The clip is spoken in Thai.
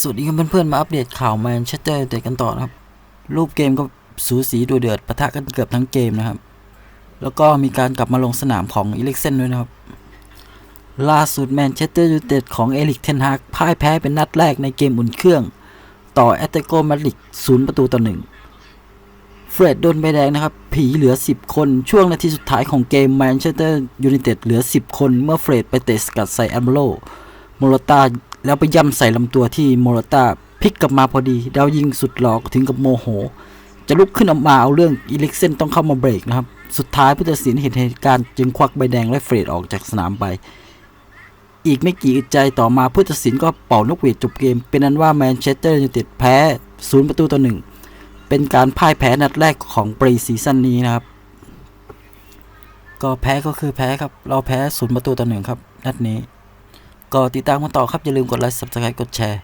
สวัสดีครับเพื่อนๆมาอัปเดตข่าวแมนเชสเตอร์ยูไนเต็ดกันต่อนะครับ รูปเกมก็สูสีดูเดือดปะทะกันเกือบทั้งเกมนะครับ แล้วก็มีการกลับมาลงสนามของอีเล็กเซนด้วยนะครับ ล่าสุดแมนเชสเตอร์ยูไนเต็ดของเอริกเทนฮากพ่ายแพ้เป็นนัดแรกในเกมอุ่นเครื่อง ต่อแอตเลติโกมาดริดศูนย์ประตูต่อหนึ่งเฟรดโดนใบแดงนะครับ ผีเหลือ 10 คนช่วงนาทีสุดท้ายของเกมแมนเชสเตอร์ยูไนเต็ดเหลือ 10 คนเมื่อเฟรดไปเตะสกัดใส่แอมโบโลโมโรตา แล้วไปย่ำใส่ลำตัวที่โมโรตาพลิกกลับมาพอดีดาวยิงสุดหลอกถึงกับโมโห จะลุกขึ้นออกมาเอาเรื่องอีเล็กเซนต้องเข้ามาเบรกนะครับ สุดท้ายผู้ตัดสินเห็นเหตุการณ์จึงควักใบแดงและเฟรดออกจากสนามไป อีกไม่กี่อึดใจต่อมาผู้ตัดสินก็เป่านกหวีดจบเกม เป็นนั้นว่าแมนเชสเตอร์ยูไนเต็ดแพ้ศูนย์ประตูต่อหนึ่งเป็นการพ่ายแพ้นัดแรกของปรีซีซั่นนี้นะครับ ก็แพ้ก็คือแพ้ครับ เราแพ้ศูนย์ประตูต่อหนึ่งครับนัดนี้ ก็ติดตามกันต่อครับ อย่าลืมกดไลค์ subscribe กดแชร์